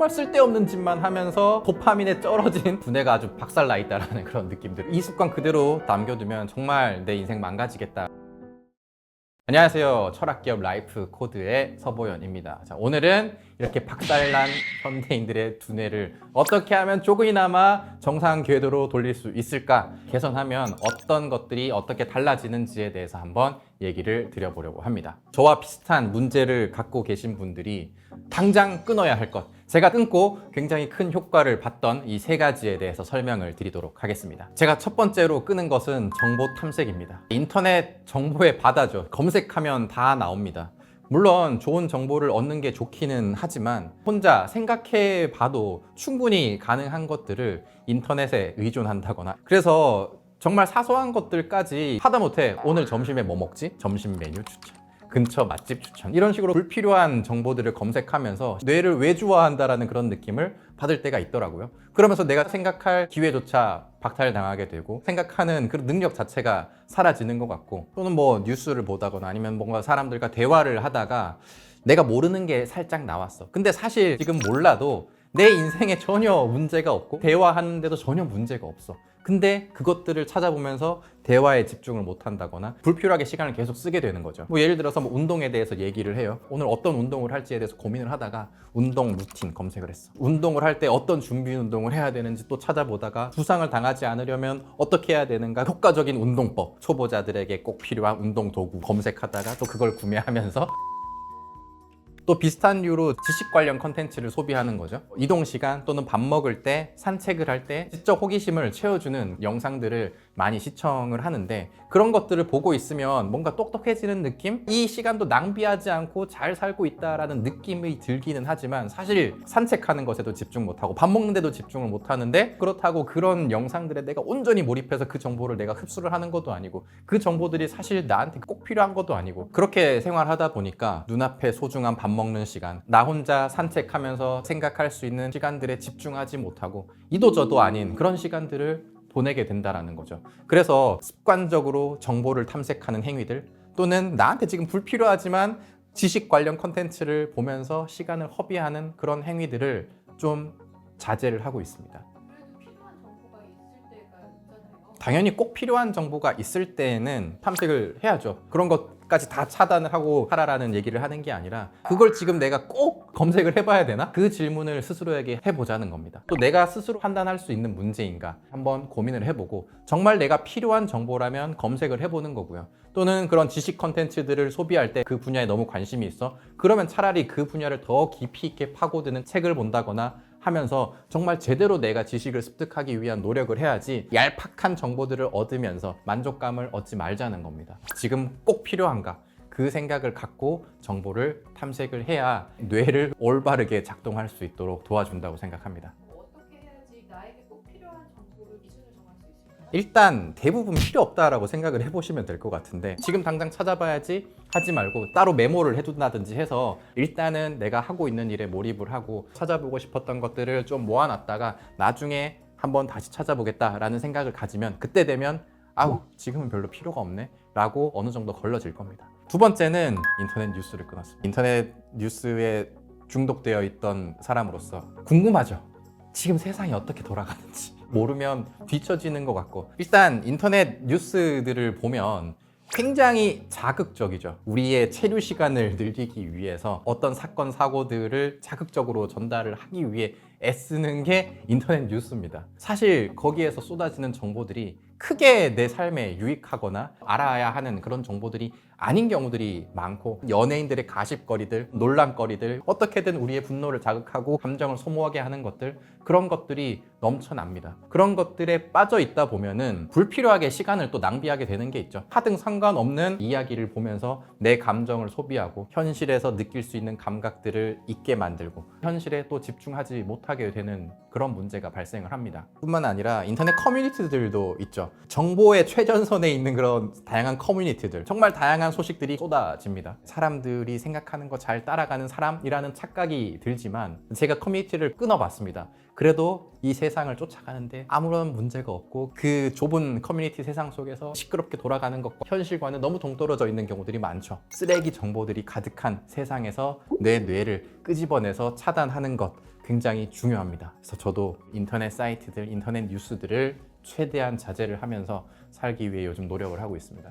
정말 쓸데없는 짓만 하면서 도파민에 쩔어진 두뇌가 아주 박살나 있다라는 그런 느낌들. 이 습관 그대로 남겨두면 정말 내 인생 망가지겠다. 안녕하세요. 철학기업 라이프 코드의 서보현입니다. 자, 오늘은 이렇게 박살난 현대인들의 두뇌를 어떻게 하면 조금이나마 정상 궤도로 돌릴 수 있을까? 개선하면 어떤 것들이 어떻게 달라지는지에 대해서 한번 얘기를 드려보려고 합니다. 저와 비슷한 문제를 갖고 계신 분들이 당장 끊어야 할 것. 제가 끊고 굉장히 큰 효과를 봤던 이 세 가지에 대해서 설명을 드리도록 하겠습니다. 제가 첫 번째로 끄는 것은 정보 탐색입니다. 인터넷 정보의 바다죠. 검색하면 다 나옵니다. 물론 좋은 정보를 얻는 게 좋기는 하지만 혼자 생각해 봐도 충분히 가능한 것들을 인터넷에 의존한다거나 그래서 정말 사소한 것들까지 하다못해 오늘 점심에 뭐 먹지? 점심 메뉴 추천. 근처 맛집 추천 이런 식으로 불필요한 정보들을 검색하면서 뇌를 왜 좋아한다라는 그런 느낌을 받을 때가 있더라고요. 그러면서 내가 생각할 기회조차 박탈당하게 되고 생각하는 그 능력 자체가 사라지는 것 같고 또는 뭐 뉴스를 보다거나 아니면 뭔가 사람들과 대화를 하다가 내가 모르는 게 살짝 나왔어. 근데 사실 지금 몰라도 내 인생에 전혀 문제가 없고 대화하는데도 전혀 문제가 없어. 근데 그것들을 찾아보면서 대화에 집중을 못 한다거나 불필요하게 시간을 계속 쓰게 되는 거죠. 뭐 예를 들어서 뭐 운동에 대해서 얘기를 해요. 오늘 어떤 운동을 할지에 대해서 고민을 하다가 운동 루틴 검색을 했어. 운동을 할 때 어떤 준비 운동을 해야 되는지 또 찾아보다가 부상을 당하지 않으려면 어떻게 해야 되는가 효과적인 운동법 초보자들에게 꼭 필요한 운동 도구 검색하다가 또 그걸 구매하면서 또 비슷한 류로 지식 관련 컨텐츠를 소비하는 거죠. 이동 시간 또는 밥 먹을 때, 산책을 할 때 지적 호기심을 채워주는 영상들을 많이 시청을 하는데 그런 것들을 보고 있으면 뭔가 똑똑해지는 느낌? 이 시간도 낭비하지 않고 잘 살고 있다라는 느낌이 들기는 하지만 사실 산책하는 것에도 집중 못하고 밥 먹는데도 집중을 못하는데 그렇다고 그런 영상들에 내가 온전히 몰입해서 그 정보를 내가 흡수를 하는 것도 아니고 그 정보들이 사실 나한테 꼭 필요한 것도 아니고 그렇게 생활하다 보니까 눈앞에 소중한 밥 먹는 시간 나 혼자 산책하면서 생각할 수 있는 시간들에 집중하지 못하고 이도저도 아닌 그런 시간들을 보내게 된다라는 거죠. 그래서 습관적으로 정보를 탐색하는 행위들 또는 나한테 지금 불필요하지만 지식 관련 컨텐츠를 보면서 시간을 허비하는 그런 행위들을 좀 자제를 하고 있습니다. 당연히 꼭 필요한 정보가 있을 때는 탐색을 해야죠. 그런 것까지 다 차단을 하고 하라라는 얘기를 하는 게 아니라 그걸 지금 내가 꼭 검색을 해봐야 되나? 그 질문을 스스로에게 해보자는 겁니다. 또 내가 스스로 판단할 수 있는 문제인가 한번 고민을 해보고 정말 내가 필요한 정보라면 검색을 해보는 거고요. 또는 그런 지식 컨텐츠들을 소비할 때 그 분야에 너무 관심이 있어? 그러면 차라리 그 분야를 더 깊이 있게 파고드는 책을 본다거나 하면서 정말 제대로 내가 지식을 습득하기 위한 노력을 해야지 얄팍한 정보들을 얻으면서 만족감을 얻지 말자는 겁니다. 지금 꼭 필요한가? 그 생각을 갖고 정보를 탐색을 해야 뇌를 올바르게 작동할 수 있도록 도와준다고 생각합니다. 일단 대부분 필요 없다라고 생각을 해보시면 될 것 같은데 지금 당장 찾아봐야지 하지 말고 따로 메모를 해둔다든지 해서 일단은 내가 하고 있는 일에 몰입을 하고 찾아보고 싶었던 것들을 좀 모아놨다가 나중에 한번 다시 찾아보겠다라는 생각을 가지면 그때 되면 아우 지금은 별로 필요가 없네 라고 어느 정도 걸러질 겁니다. 두 번째는 인터넷 뉴스를 끊었습니다. 인터넷 뉴스에 중독되어 있던 사람으로서 궁금하죠. 지금 세상이 어떻게 돌아가는지 모르면 뒤처지는 것 같고 일단 인터넷 뉴스들을 보면 굉장히 자극적이죠. 우리의 체류 시간을 늘리기 위해서 어떤 사건 사고들을 자극적으로 전달을 하기 위해 애쓰는 게 인터넷 뉴스입니다. 사실 거기에서 쏟아지는 정보들이 크게 내 삶에 유익하거나 알아야 하는 그런 정보들이 아닌 경우들이 많고 연예인들의 가십거리들, 논란거리들 어떻게든 우리의 분노를 자극하고 감정을 소모하게 하는 것들 그런 것들이 넘쳐납니다. 그런 것들에 빠져 있다 보면은 불필요하게 시간을 또 낭비하게 되는 게 있죠. 하등 상관없는 이야기를 보면서 내 감정을 소비하고 현실에서 느낄 수 있는 감각들을 잊게 만들고 현실에 또 집중하지 못하게 되는 그런 문제가 발생을 합니다. 뿐만 아니라 인터넷 커뮤니티들도 있죠. 정보의 최전선에 있는 그런 다양한 커뮤니티들 정말 다양한 소식들이 쏟아집니다. 사람들이 생각하는 거 잘 따라가는 사람이라는 착각이 들지만 제가 커뮤니티를 끊어봤습니다. 그래도 이 세상을 쫓아가는데 아무런 문제가 없고 그 좁은 커뮤니티 세상 속에서 시끄럽게 돌아가는 것과 현실과는 너무 동떨어져 있는 경우들이 많죠. 쓰레기 정보들이 가득한 세상에서 내 뇌를 끄집어내서 차단하는 것 굉장히 중요합니다. 그래서 저도 인터넷 사이트들, 인터넷 뉴스들을 최대한 자제를 하면서 살기 위해 요즘 노력을 하고 있습니다.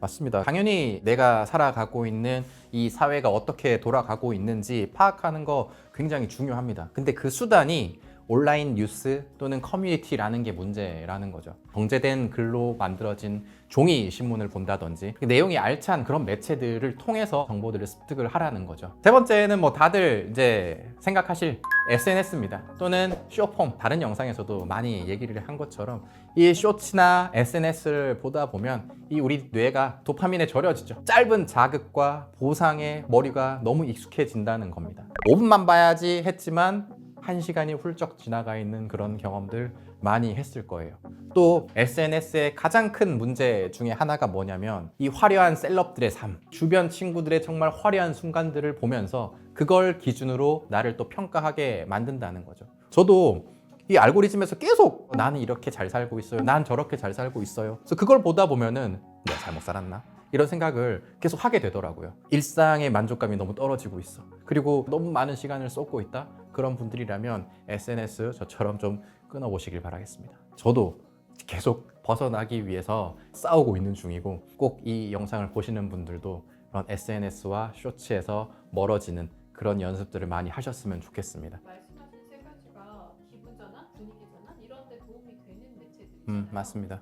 맞습니다. 당연히 내가 살아가고 있는 이 사회가 어떻게 돌아가고 있는지 파악하는 거 굉장히 중요합니다. 근데 그 수단이 온라인 뉴스 또는 커뮤니티라는 게 문제라는 거죠. 정제된 글로 만들어진 종이 신문을 본다든지 그 내용이 알찬 그런 매체들을 통해서 정보들을 습득을 하라는 거죠. 세 번째는 뭐 다들 이제 생각하실 SNS입니다. 또는 쇼폼 다른 영상에서도 많이 얘기를 한 것처럼 이 쇼츠나 SNS를 보다 보면 이 우리 뇌가 도파민에 절여지죠. 짧은 자극과 보상에 머리가 너무 익숙해진다는 겁니다. 5분만 봐야지 했지만 한 시간이 훌쩍 지나가 있는 그런 경험들 많이 했을 거예요. 또 SNS의 가장 큰 문제 중에 하나가 뭐냐면 이 화려한 셀럽들의 삶, 주변 친구들의 정말 화려한 순간들을 보면서 그걸 기준으로 나를 또 평가하게 만든다는 거죠. 저도 이 알고리즘에서 계속 나는 이렇게 잘 살고 있어요. 난 저렇게 잘 살고 있어요. 그래서 그걸 보다 보면은 내가 잘못 살았나? 이런 생각을 계속 하게 되더라고요. 일상의 만족감이 너무 떨어지고 있어. 그리고 너무 많은 시간을 쏟고 있다? 그런 분들이라면 SNS 저처럼 좀 끊어보시길 바라겠습니다. 저도 계속 벗어나기 위해서 싸우고 있는 중이고 꼭 이 영상을 보시는 분들도 그런 SNS와 쇼츠에서 멀어지는 그런 연습들을 많이 하셨으면 좋겠습니다. 말씀하신 세 가지가 기분 전환, 분위기 전환 이런 데 도움이 되는 매체들이잖아요. 음, 맞습니다.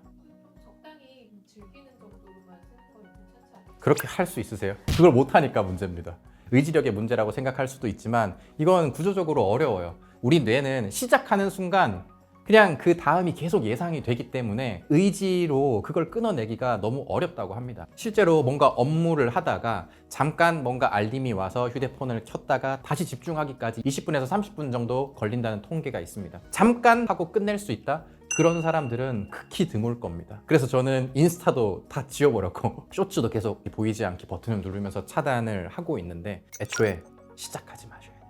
적당히 즐기는 정도로만 생각하면 괜찮지 않을까요? 그렇게 할 수 있으세요? 그걸 못하니까 문제입니다. 의지력의 문제라고 생각할 수도 있지만 이건 구조적으로 어려워요. 우리 뇌는 시작하는 순간 그냥 그 다음이 계속 예상이 되기 때문에 의지로 그걸 끊어내기가 너무 어렵다고 합니다. 실제로 뭔가 업무를 하다가 잠깐 뭔가 알림이 와서 휴대폰을 켰다가 다시 집중하기까지 20분에서 30분 정도 걸린다는 통계가 있습니다. 잠깐 하고 끝낼 수 있다? 그런 사람들은 극히 드물 겁니다. 그래서 저는 인스타도 다 지워버렸고 쇼츠도 계속 보이지 않게 버튼을 누르면서 차단을 하고 있는데 애초에 시작하지 마셔야 됩니다.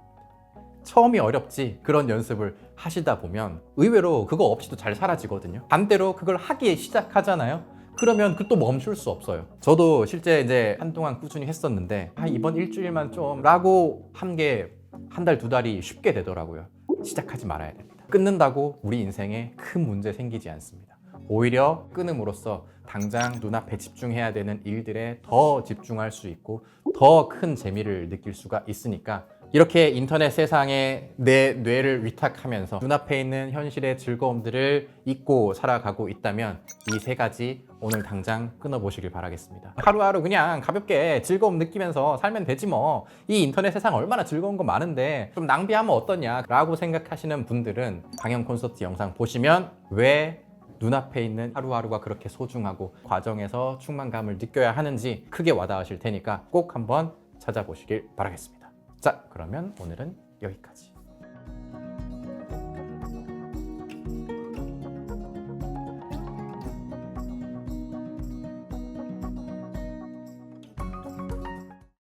처음이 어렵지 그런 연습을 하시다 보면 의외로 그거 없이도 잘 사라지거든요. 반대로 그걸 하기 시작하잖아요. 그러면 그 또 멈출 수 없어요. 저도 실제 이제 한동안 꾸준히 했었는데 아, 이번 일주일만 좀 라고 한 게 한 달 두 달이 쉽게 되더라고요. 시작하지 말아야 됩니다. 끊는다고 우리 인생에 큰 문제 생기지 않습니다. 오히려 끊음으로써 당장 눈앞에 집중해야 되는 일들에 더 집중할 수 있고 더 큰 재미를 느낄 수가 있으니까 이렇게 인터넷 세상에 내 뇌를 위탁하면서 눈앞에 있는 현실의 즐거움들을 잊고 살아가고 있다면 이 세 가지 오늘 당장 끊어보시길 바라겠습니다. 하루하루 그냥 가볍게 즐거움 느끼면서 살면 되지 뭐. 이 인터넷 세상 얼마나 즐거운 거 많은데 좀 낭비하면 어떠냐 라고 생각하시는 분들은 강연 콘서트 영상 보시면 왜 눈앞에 있는 하루하루가 그렇게 소중하고 과정에서 충만감을 느껴야 하는지 크게 와닿으실 테니까 꼭 한번 찾아보시길 바라겠습니다. 자, 그러면 오늘은 여기까지.